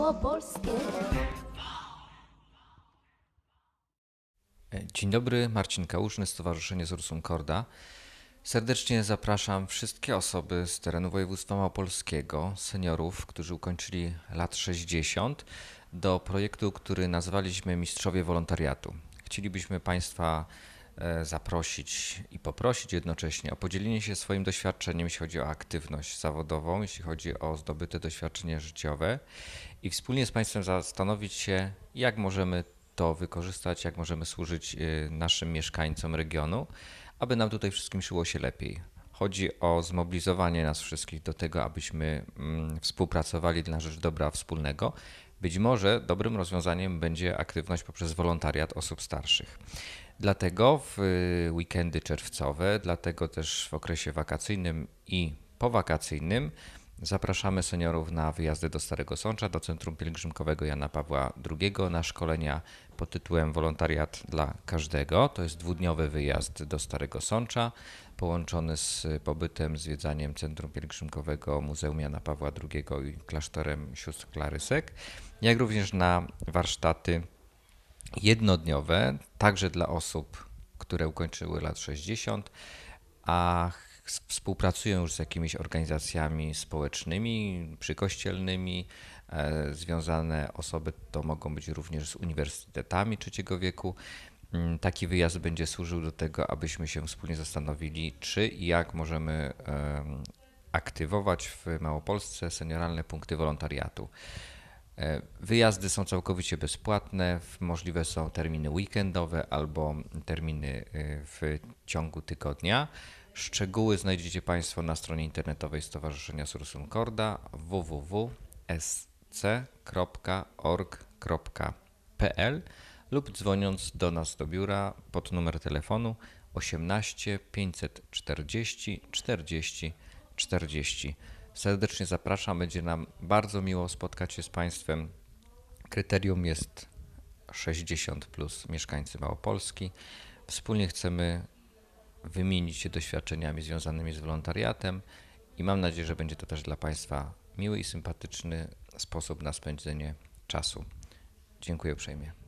małopolskie. Dzień dobry, Marcin Kałużny, Stowarzyszenie Zursum Korda. Serdecznie zapraszam wszystkie osoby z terenu województwa małopolskiego, seniorów, którzy ukończyli lat 60, do projektu, który nazwaliśmy Mistrzowie Wolontariatu. Chcielibyśmy Państwa zaprosić i poprosić jednocześnie o podzielenie się swoim doświadczeniem, jeśli chodzi o aktywność zawodową, jeśli chodzi o zdobyte doświadczenie życiowe i wspólnie z Państwem zastanowić się, jak możemy to wykorzystać, jak możemy służyć y, naszym mieszkańcom regionu, aby nam tutaj wszystkim szło się lepiej. Chodzi o zmobilizowanie nas wszystkich do tego, abyśmy mm, współpracowali na rzecz dobra wspólnego. Być może dobrym rozwiązaniem będzie aktywność poprzez wolontariat osób starszych. Dlatego w y, weekendy czerwcowe, dlatego też w okresie wakacyjnym i powakacyjnym zapraszamy seniorów na wyjazdy do Starego Sącza, do Centrum Pielgrzymkowego Jana Pawła II na szkolenia pod tytułem Wolontariat dla każdego. To jest dwudniowy wyjazd do Starego Sącza, połączony z pobytem, zwiedzaniem Centrum Pielgrzymkowego Muzeum Jana Pawła II i klasztorem sióstr Klarysek, jak również na warsztaty jednodniowe, także dla osób, które ukończyły lat 60, a współpracują już z jakimiś organizacjami społecznymi, przykościelnymi. E, związane osoby to mogą być również z uniwersytetami trzeciego wieku. Mm, Taki wyjazd będzie służył do tego, abyśmy się wspólnie zastanowili, czy i jak możemy em, aktywować w Małopolsce senioralne punkty wolontariatu. E, Wyjazdy są całkowicie bezpłatne, możliwe są terminy weekendowe albo terminy y, w ciągu tygodnia. Szczegóły znajdziecie Państwo na stronie internetowej Stowarzyszenia Sursum Corda www.sc.org.pl lub dzwoniąc do nas do biura pod numer telefonu 18 540 40 40. Serdecznie zapraszam, będzie nam bardzo miło spotkać się z Państwem. Kryterium jest 60 plus mieszkańcy Małopolski. Wspólnie chcemy wymienić się doświadczeniami związanymi z wolontariatem i mam nadzieję, że będzie to też dla Państwa miły i sympatyczny sposób na spędzenie czasu. Dziękuję uprzejmie.